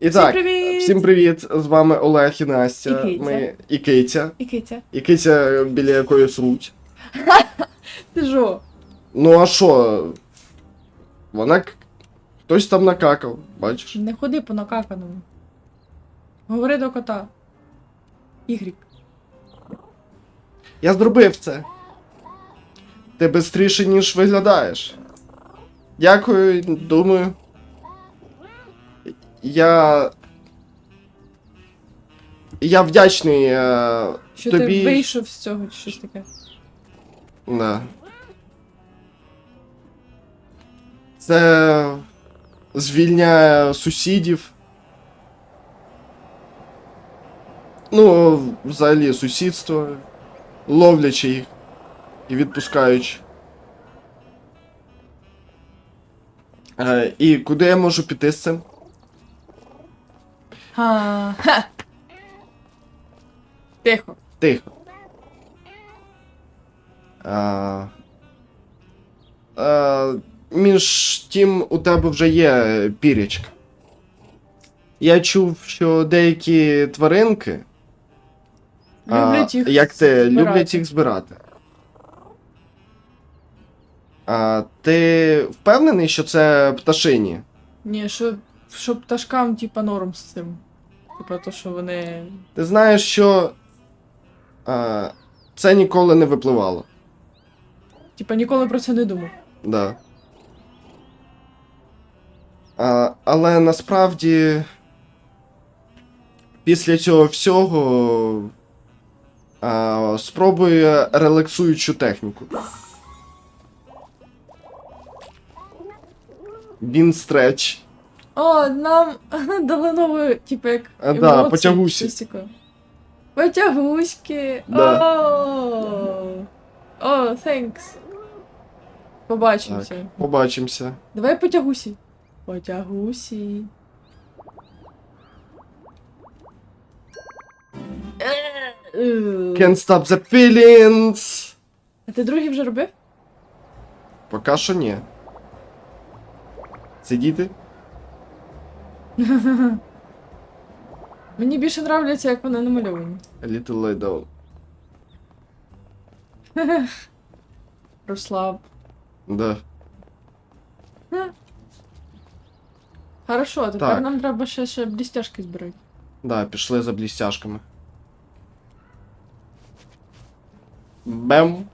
І Всім так, привіт! всім привіт! З вами Олег і Настя. І Киця. Ми і Киця. І Китя. І Киця біля якоїсь руть. Ти жо? Ну а що? Вона к- хтось там накакав, бачиш? Не ходи по накаканому. Говори до кота. Ігрік. Я зробив це. Ти бистріше, ніж виглядаєш. Дякую, думаю. Я. Я вдячний е, Що тобі. ти вийшов з цього чи щось таке? Да. Це звільняє сусідів. Ну, взагалі, сусідство, ловлячи їх і відпускаючи. Е, і куди я можу піти з цим? Ха. Ха. Тихо. Тихо. А, а, між тим, у тебе вже є пірячка. Я чув, що деякі тваринки. Люблять їх як ти, збирати. люблять їх збирати. А, ти впевнений, що це пташині? Ні, що, що пташкам, типа, норм з цим. Типа то, що вони. Ти знаєш, що а, це ніколи не випливало. Типа ніколи про це не думав. Да. А, але насправді після цього всього а, спробую релаксуючу техніку. Він стреч. О, нам дали нову, типу, як. А, да, емоції, потягусі. щось таке. Потягуськи. Да. О, О, thanks. Побачимося. Так, побачимося. Давай потягусі. Потягусі. Can't stop the feelings. А ти другий вже робив? Поки що ні. Сидіти? Мені більше нравляться, як вони намальовані. A little lay down. Розслаб. Да. Хорошо, тепер Так. нам треба ще, ще блістяшки збирати. Да, пішли за блістяшками. Бем.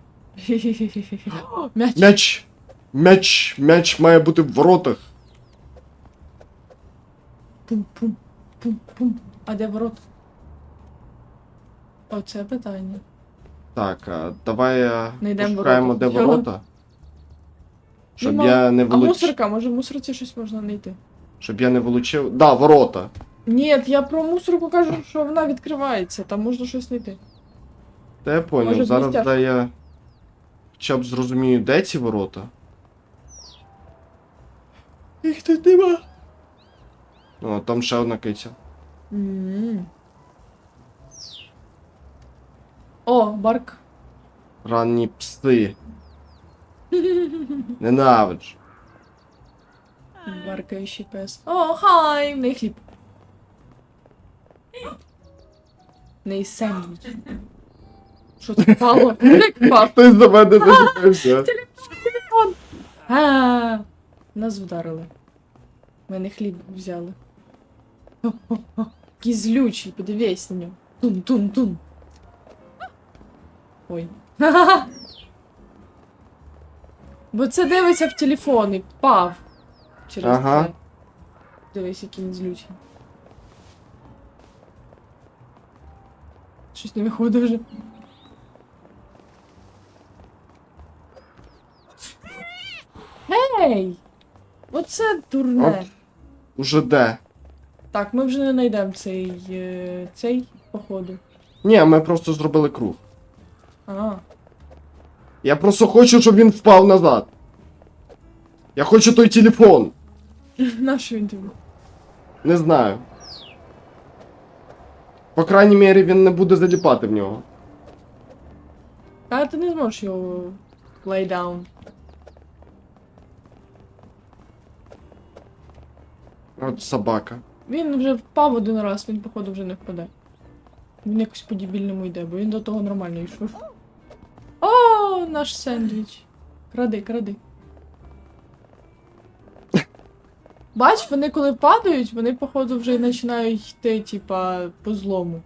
О, М'яч. М'яч! М'яч! М'яч має бути в воротах. Пум-пум. Пум-пум. А де ворот? Оце питання. Так, а давай а, пошукаємо, ворота. де ворота. Щоб Нема. я не А вилуч... мусорка, може в мусорці щось можна знайти? Щоб я не вилучив. Да, ворота. Ні, я про мусорку кажу, що вона відкривається, там можна щось знайти. Та я поняв, Може, зараз блістяшка? да я хоча б зрозумію, де ці ворота. Їх тут нема. О, там ще одна киця. М. О, барк. Ранні пси. Ненавиджу. Баркаючий пес. О, хай! В неї хліб. В неї сендвіч. Що це впало? Як? Хтось до мене зачепився. А, Нас вдарили. Мене хліб взяли. Який злючий, подивись на нього. Тун-тун-тун. Ой. Бо це дивиться в телефон і впав. Через Ага. це. Дивись, який він злючий. Щось не виходить вже. Гей! Оце дурне. Оп. Уже де? Так, ми вже не знайдемо цей. е, цей, походу. Ні, ми просто зробили круг. А. Я просто хочу, щоб він впав назад. Я хочу той телефон. Нащо він тобі? Не знаю. По крайній мірі, він не буде заліпати в нього. Та ти не зможеш його lay down. От собака. Він вже впав один раз, він, походу, вже не впаде. Він якось по-дебільному йде, бо він до того нормально йшов. О, наш сендвіч. Кради, кради. Бач, вони коли падають, вони, походу, вже починають йти, типа, по злому.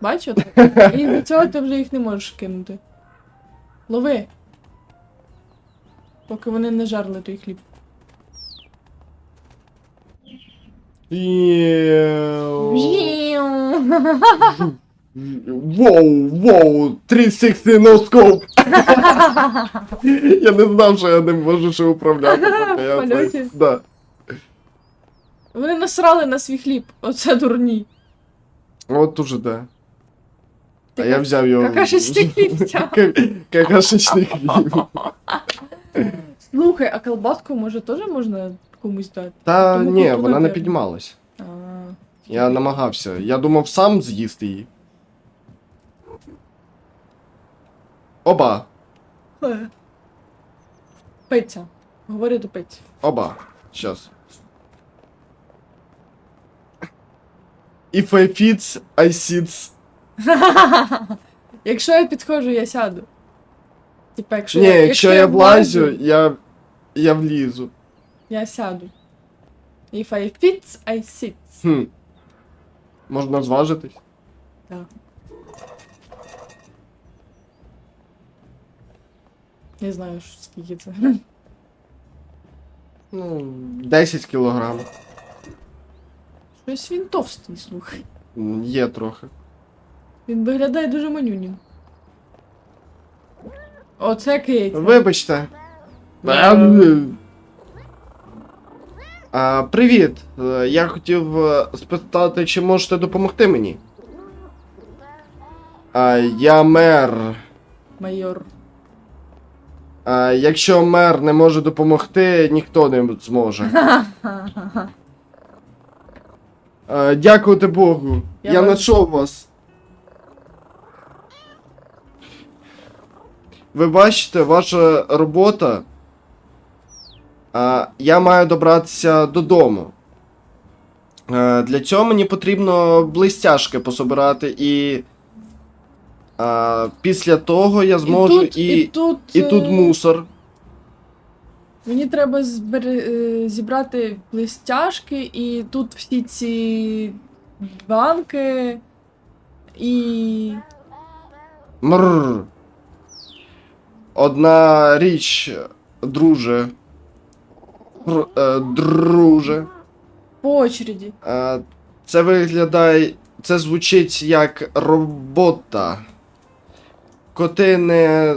Бач, от? І до цього ти вже їх не можеш кинути. Лови. Поки вони не жарли той хліб. Єу. Воу, воу, 360 no scope. Я не знав, що я ним можу ще управляти. поки я це- Да. Вони насрали на свій хліб. Оце дурні. От уже де. А я взяв його. какашечний хліб взяв. Ка- Какашечний хліб. Слухай, а колбаску може теж можна комусь дати? Та Тому ні, вона не піднімалась. А, Я намагався. Я думав сам з'їсти її. Оба. е. Пиця. Говори до пиці. Оба. Щас. If I fits, I sits. Якщо я підходжу, я сяду. Типа, якщо Ні, я, якщо я влазю, я. я влізу. Я сяду. If I fits, I sit. Хм. Можна зважитись? Так. Не знаю, що- скільки це. Ну, 10 кілограм. Щось він товстий, слухай. М, Є трохи. Він виглядає дуже манюнім. Оце киця. Вибачте. А, привіт. Е, Я хотів е, спитати, чи можете допомогти мені. А, я мер. Майор. А, якщо мер не може допомогти, ніхто не зможе. А, дякувати Богу. Я Я, вас- знайшов вас. Ви бачите, ваша робота. А, я маю добратися додому. Е, для цього мені потрібно блистяшки пособирати і. А, після того я зможу і тут, і, і тут, і тут е, мусор. Мені треба збери, е, зібрати листяшки, і тут всі ці банки і. Мрр. Одна річ, друже. Р- е, друже. по очереді. Е, це виглядає. Це звучить як робота. Коти не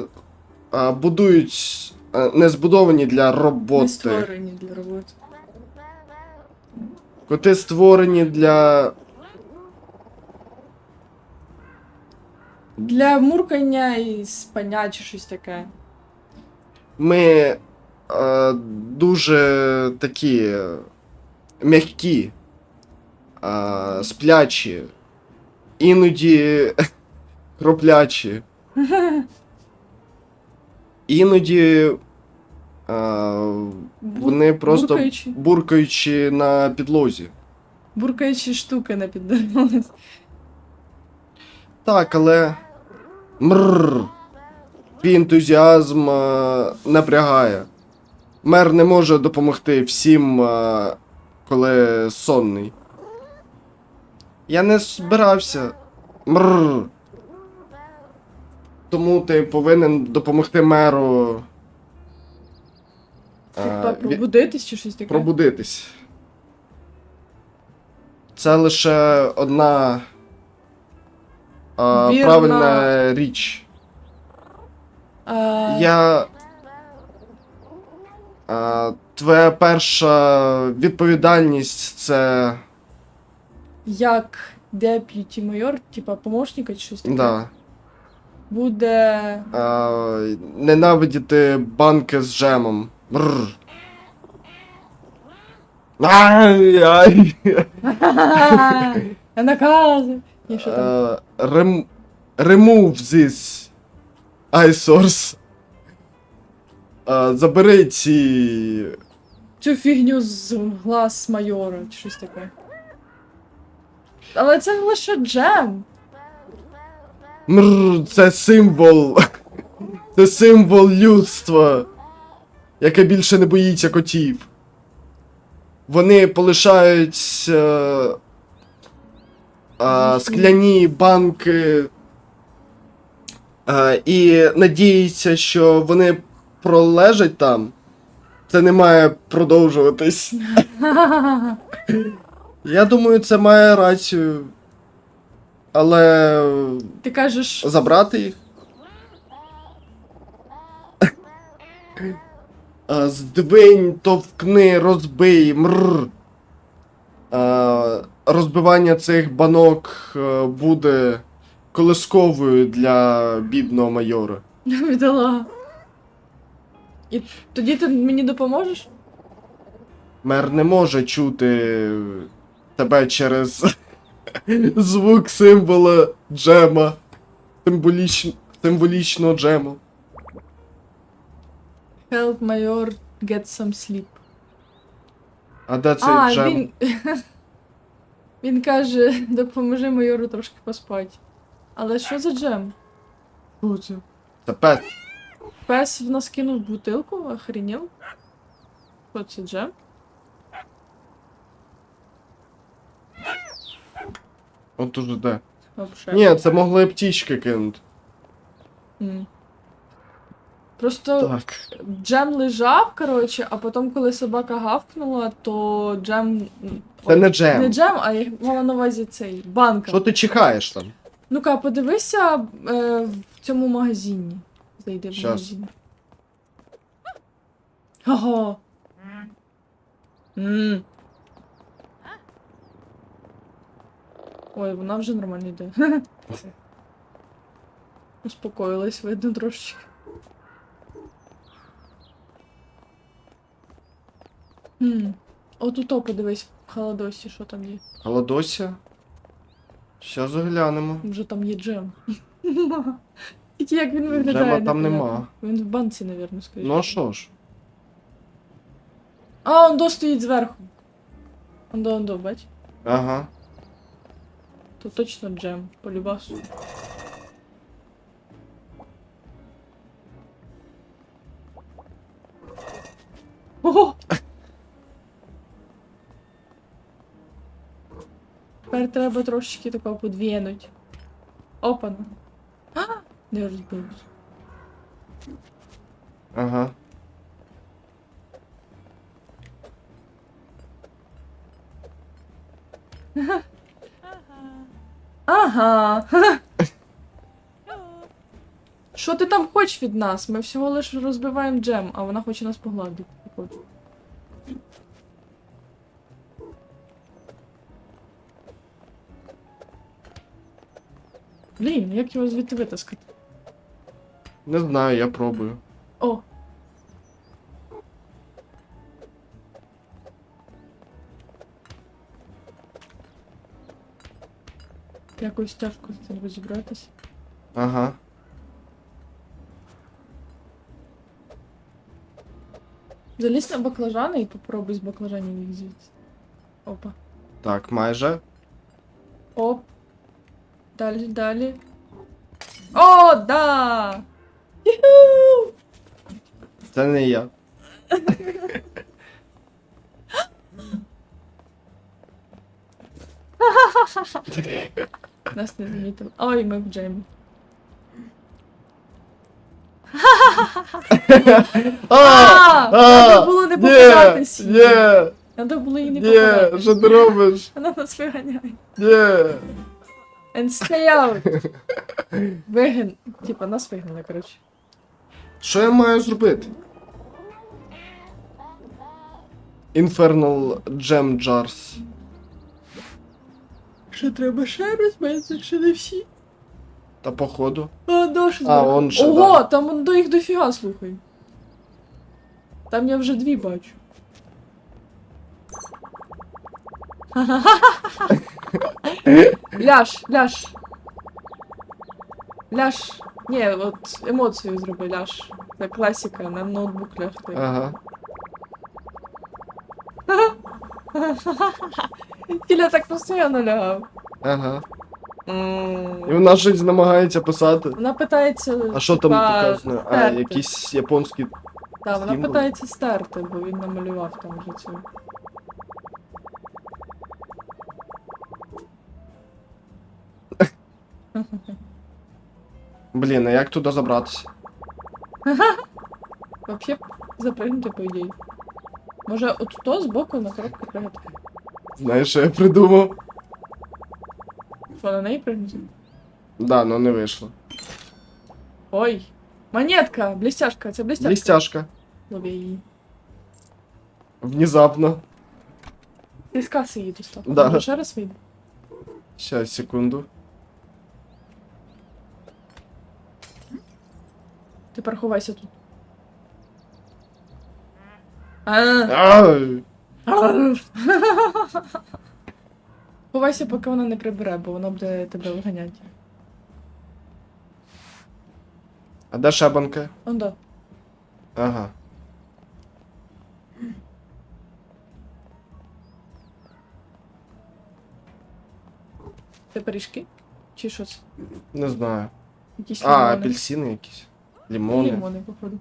е, будують. е, не збудовані для роботи. Не створені для роботи. Коти створені для. Для муркання і спання чи щось таке. Ми е, дуже такі м'які, е, сплячі, іноді хроплячі, іноді е, вони просто буркаючі. буркаючи на підлозі. Буркаючі штуки на піддавалась. Так, але. Мррр. Твій ентузіазм е, напрягає. Мер не може допомогти всім, е, коли сонний. Я не збирався. Мррр. Тому ти повинен допомогти меру. е, Типа пробудитись чи щось таке. пробудитись. Це лише одна а, Вірна. правильна річ. А, Я. А, твоя перша відповідальність це. Як деп'юті майор, типа помощника чи щось таке. Да. Буде. А, ненавидіти банки з джемом. Бррр. Ай, ай. Накази. І що там? Uh, rem- remove this eyesores. Забери ці цю фігню з глаз майора чи щось таке. Але це лише джем. Мр, це символ. Це символ людства, яке більше не боїться котів. Вони полишають е, е, скляні банки е, і надіються, що вони пролежать там. Це не має продовжуватись. Я думаю, це має рацію. Але Ти кажеш, забрати їх. А, Здвинь, товкни, розбий, мрр. А, Розбивання цих банок е, буде колисковою для бідного майора. віддала. І тоді ти мені допоможеш? Мер не може чути тебе через звук символа джема. Символіч... Символічного джему. Help майор get some sleep. А де цей а, джем? він. він каже, допоможи майору трошки поспати. Але що за джем? Це? Це пес. Пес в нас кинув бутилку, охренів? Що це джем? От уже де. Вообще. Ні, це могли птічки кинути. М. Просто Так. джем лежав, коротше, а потім, коли собака гавкнула, то джем. Це не джем. Не джем, а я мала на увазі цей банка. Що ти чихаєш там? Ну-ка, подивися е, в цьому магазині. Зайди в Щас. магазин. Ого. М. Ой, вона вже нормально йде. Успокоїлась, видно трошечки. Хм. Отут о, подивись в холодосі, що там є. Голодося? Щас заглянемо. Вже там є джем. Тільки як він виглядає. Джема там непонятно. нема. Він в банці, напевно, скоріше. Ну а що ж? А, он до стоїть зверху. Ондо, ондо, бач? Ага. То точно джем, по любасу. Ого! Тепер треба трошечки такого подвинуть. Опана. А! Не розбилось. Ага. Ага. Що ти там хочеш від нас? Ми всього лиш розбиваємо джем, а вона хоче нас погладити. Блін, як його звідти витаскати? Не знаю, я пробую. О! Тяжко з цим розібратися. Ага. Залізь на баклажани і попробуй з баклажанів їх звідси. Опа. Так, майже. Оп. Далі, далі. О, да! Це не я. Нас не замітили. Ой, ми в джемі. А! Треба було не! Ні! Треба було їй не Ні! Що ти робиш? Вона нас виганяє. Ні! And stay out. Вигін. Типа, нас вигнали, коротше. Що я маю зробити? Infernal Gem Jars. Що треба ще розбити, якщо не всі? Та походу. А, Даша, А, он ще, Ого, да. там он до їх дофіга, слухай. Там я вже дві бачу. ляш, ляш. Ляш. Ні, от емоцію зроби, ляш. Це класика на ноутбук лягти. Ага. Філя так постійно лягав. Ага. І вона щось намагається писати. Вона питається. А що там типа, показано? А, якісь японські. Так, вона питається стерти, бо він намалював там вже цю. Блін, а як туди забратися? Вообще запригнути, по ідеї. Може, от то збоку на коробку пригати. Знаєш, що я придумав? Що, на неї пригнути? Да, ну не вийшло. Ой! Монетка! Блістяшка, це блістяшка. Блістяшка. Лови її. Внезапно. Ти з каси її достав. Да. Ще раз вийде. Щас, секунду. Тепер ховайся тут. Ховайся, поки вона не прибере, бо вона буде тебе виганяти. А де шабанка? Он да. Ага. Це пиріжки? Чи що це? Не знаю. Якісь А, лимони. апельсини якісь. Лімони. Лимони, походу.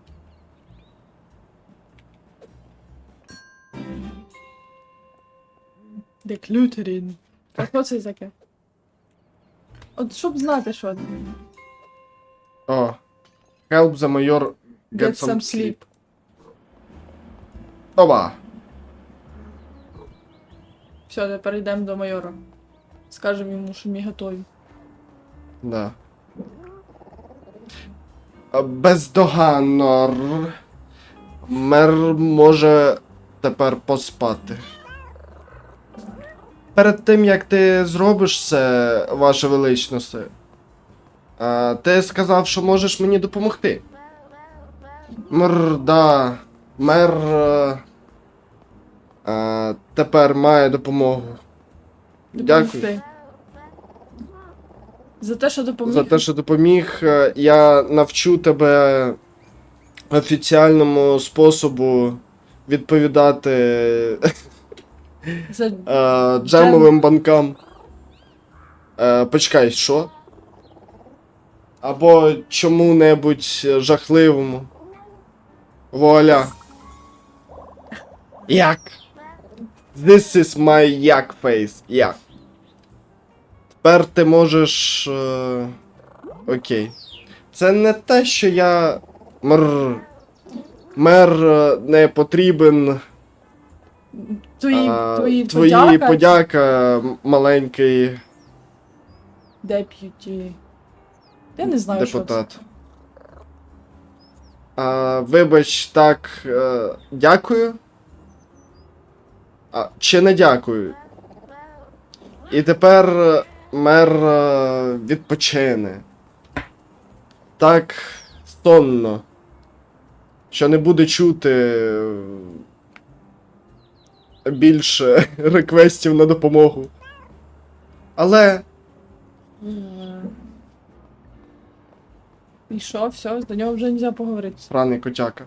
Деклютерін. А що це таке? От щоб знати, що це. О. Help the mayor Get some sleep. Оба. Все, тепер йдемо до майора. Скажемо йому, що ми готові. Да. Бездоганно. Мер може тепер поспати. Перед тим, як ти зробиш це, ваше величність, а, ти сказав, що можеш мені допомогти. Мер, да. Мер е, е, тепер має допомогу. Дякую. За те, що допоміг. За те, що допоміг, Е, я навчу тебе офіціальному способу відповідати За... е, джемовим банкам. Е, почекай, що? Або чому-небудь жахливому. Вуаля. Як? This is my як face. Як? Тепер ти можеш. Е... Окей. Це не те, що я. Мр. Мер е, не потрібен. Твої, а, твої, твої подяка. подяка, маленький Деп'юті. Я не знаю, що це. депутат. А, вибач, так. Е, дякую. А, чи не дякую. І тепер е, мер е, відпочине. Так сонно. Що не буде чути е, більше реквестів на допомогу. Але І що, все, до нього вже не можна поговорити. сраний котяка.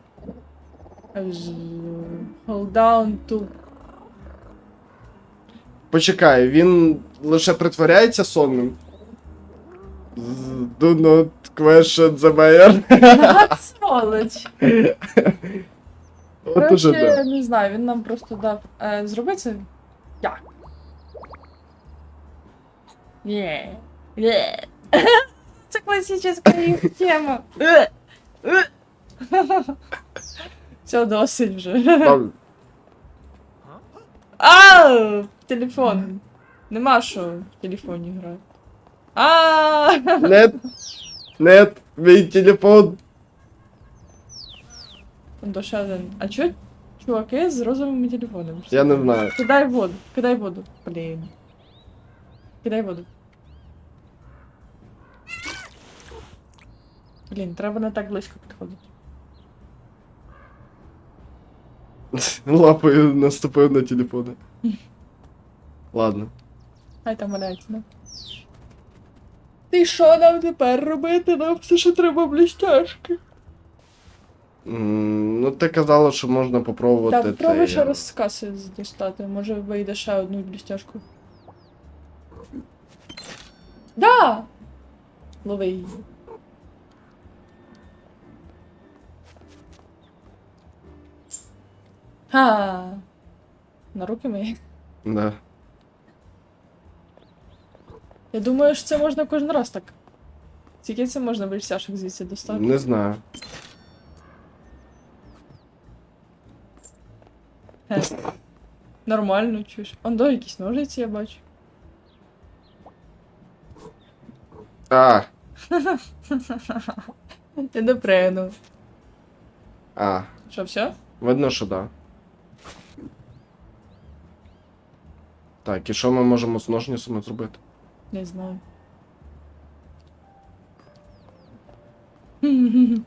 Hold down to... Почекай, він лише притворяється сонним. Do not question the mayor. Сволоч. От уже да. не знаю, він нам просто дав. Е, зроби це? Як? Ні. Ні. Це класична їх тема. Все, досить вже. Там- А, телефон. Нема що в телефоні грати. А, Нет. Нет, мій телефон. Там ще один. А чо чуваки з розовими телефонами? Я не знаю. Кидай воду, кидай воду. Блін. Кидай воду. Блін, треба не так близько підходити. Лапою наступив на телефони. Ладно. Хай там валяється, да? І що нам тепер робити? Нам все ще треба блістяшки. М, Ну, ти казала, що можна попробувати. Так, пробуй ще те- раз з каси дістати. Може вийде ще одну блістяшку. Да! Лови її. Ха! На руки мої. Да. Я думаю, що це можна кожен раз так. Тільки це можна блістяшок звідси достати. Не знаю. Хе. Нормально, чуєш. Он до якісь ножиці я бачу. А, Я не пригнув. а. Що, все? Видно, що да. Так, і що ми можемо з ножницями зробити? Не знаю.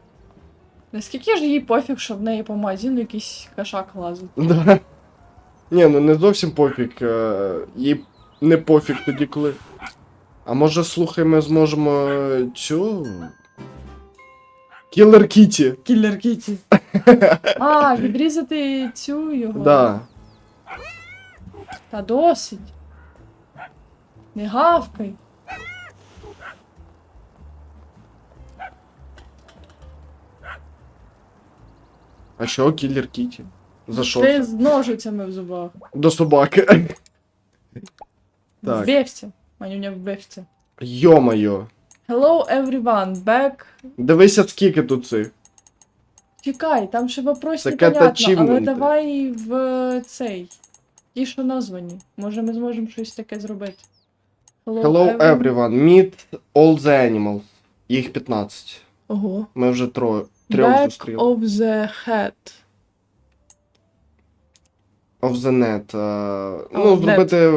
Наскільки ж їй пофіг, що в неї по магазину якийсь кашак лазить? Да. Ні, ну не зовсім пофіг. е, Їй не пофіг тоді, коли. А може, слухай, ми зможемо цю. Кілер Кіті. Кіллер Кіті. А, відрізати цю його. Да. Та досить. Не гавкай. А що Кілер Кіті? За що? Ти з ножицями в зубах. До собаки. Так. Вбивця. Манюня вбивця. Йо-моє. Hello everyone, back. Дивися, скільки тут цих. Чекай, там ще вопрос Це непонятно, але давай в цей. Ті, що названі. Може ми зможемо щось таке зробити. Hello everyone, meet all the animals. Їх 15. Ого. Ми вже троє. Трьох Back зустріли. of the head. Of the net. е, ну, net. зробити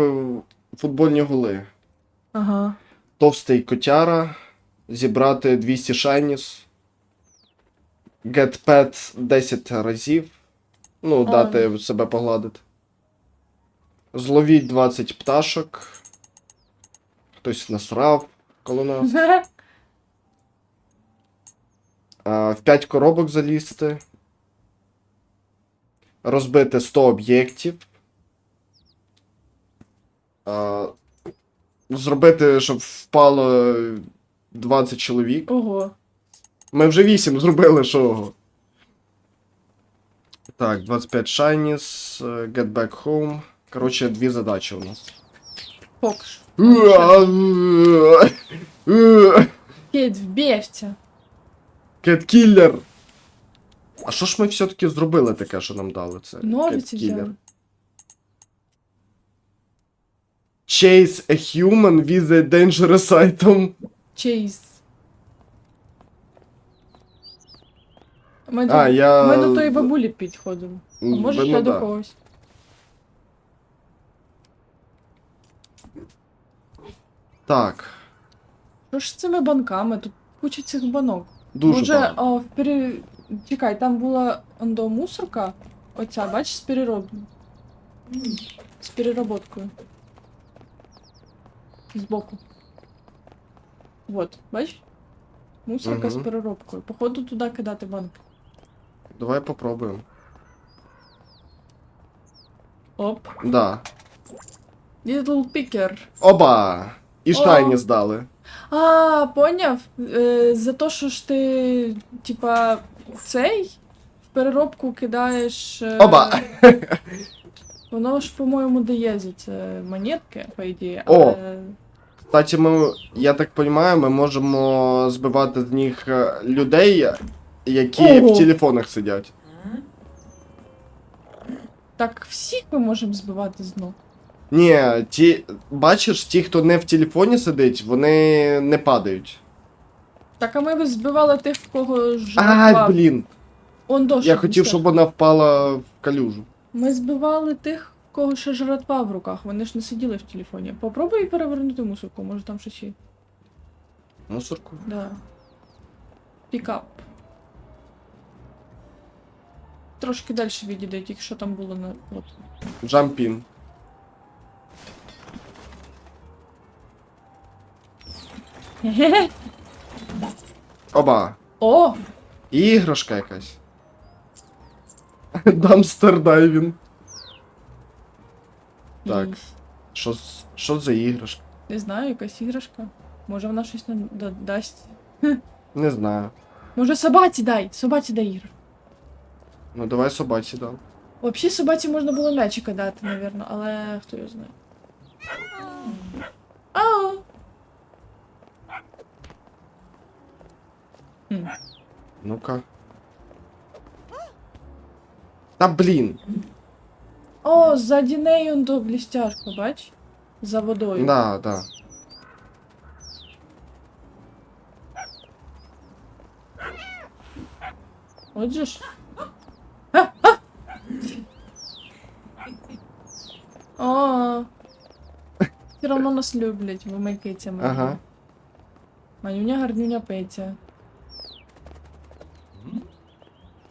футбольні голи. Ага. Товстий котяра. Зібрати 200 шайніс. Get pet 10 разів. Ну, А. дати себе погладити. Зловіть 20 пташок. Хтось насрав коло нас. А, в 5 коробок залізти. Розбити 100 об'єктів. Зробити, щоб впало 20 чоловік. Ого. Ми вже 8 зробили шого. Так, 25 Shinies, е, Get Back Home. Коротше, дві задачі у нас. Поки що. Кіт вбивця. Кеткіллер! А що ж ми все-таки зробили таке, що нам дали це? Ножиці взяли. Chase a human with a dangerous item. Чейз. Ми, А, до, я... ми до тої бабулі підходимо. А може видно, ще до да. когось. Так, Що ж з цими банками? Тут куча цих банок. дуже Може, багато. а, в пере... Чекай, там була ондо мусорка. Оця, бачиш, з перероб... З переработкою. Збоку. Вот, бачиш? Мусорка з Мгм. переробкою. Походу туди кидати банки. Давай попробуємо. Оп. Да. Little Picker. Оба! І. Shiny здали. А, поняв? Е, за те, що ж ти, типа, цей в переробку кидаєш. е, Оба! Воно ж, по-моєму, дає за це монетки, по ідеї, О. але. Кстати, ми, я так розумію, ми можемо збивати з них е, людей, які Ого. в телефонах сидять. Так всіх ми можемо збивати з ног. Ні, ті. Бачиш, ті, хто не в телефоні сидить, вони не падають. Так, а ми збивали тих, в кого жратва. Ай, блін. Он до, Я хотів, щоб вона впала в калюжу. Ми збивали тих, в кого ще жратва в руках, вони ж не сиділи в телефоні. Попробуй перевернути мусорку, може там щось є. Мусорку. Да. Пікап. Трошки далі відійде, тільки що там було на. Джампін. Оба. О! Іграшка якась. Дамстер дайвін. Так. І- Що, з- що за іграшка? Не знаю, якась іграшка. Може вона щось нам да- дасть. Не знаю. Може собаці дай, собаці дай іграшку. Ну давай собаці дам. Взагалі собаці можна було м'ячика дати, напевно, але хто його знає. Ау! Хм. Ну-ка. Та блін. О, ззаді неї он до блістяшка, бач? За водою. Да, да. Отже ж. А, а! О, все равно нас люблять, ми. Ага. Манюня гарнюня пиця.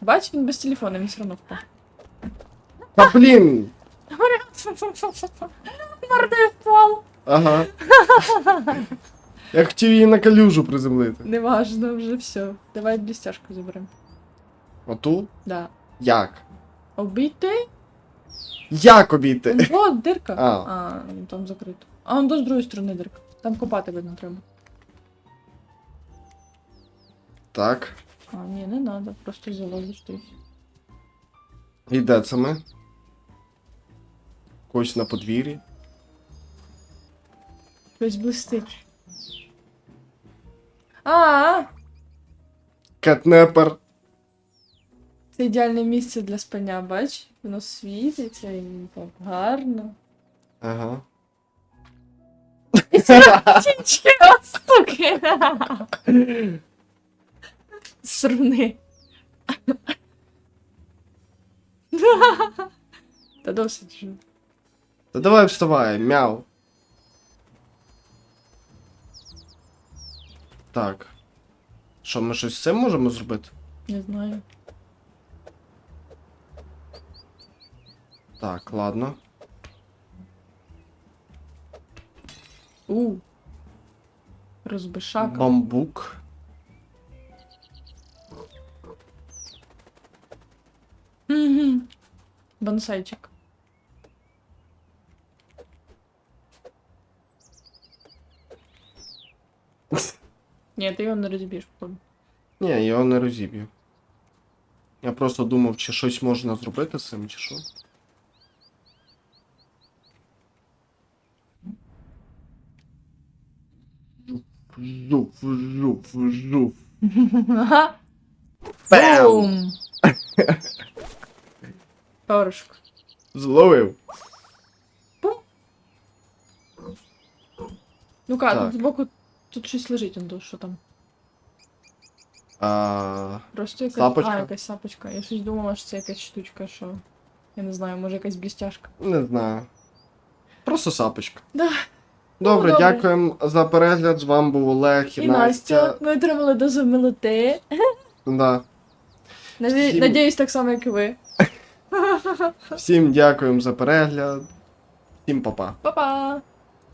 Бач, він без телефона, він все одно впав. Та блін! Мордою впав. Ага. Я хотів її на калюжу приземлити. Неважно, вже все. Давай блістяшку заберемо. Оту? Да. Як? Обійти? Як обійти? О, дирка. А. а, там закрито. А, он до з другої сторони дирка. Там копати видно треба. Так. А, ні, не треба, просто залазиш ти. І де це ми? Когось на подвір'ї. Щось блистить. А, Кетнепер. це ідеальне місце для спання, бач? Воно світиться і так гарно. Ага. Чички, суки! Сруни. Та досить вже. Та давай вставай, мяу. Так. Що, ми щось з цим можемо зробити? Не знаю. Так, ладно. У. Розбишака. Бамбук. Мгм. Бонсайчик. Ні, ти його не розіб'єш, походу. Ні, я його не розіб'ю. Я просто думав, чи щось можна зробити з цим, чи що. Жуф, жуф, жуф. Ага. Бем! Бум! Перышко. Зловив. Ну-ка, Так. тут збоку тут щось лежить, он то, що там. А, Просто якась. Сапочка? А, якась сапочка. Я щось думала, що це якась штучка, що. Я не знаю, може якась блістяшка. не знаю. Просто сапочка. Да. Добре, Ну, добре. дякуємо за перегляд. З вами був Олег і, І Настя. Настя. Ми отримали дозу милоти. Да. Наді... Всім- Надіюсь, так само, як і ви. Всім дякуємо за перегляд. Всім па-па. Па-па!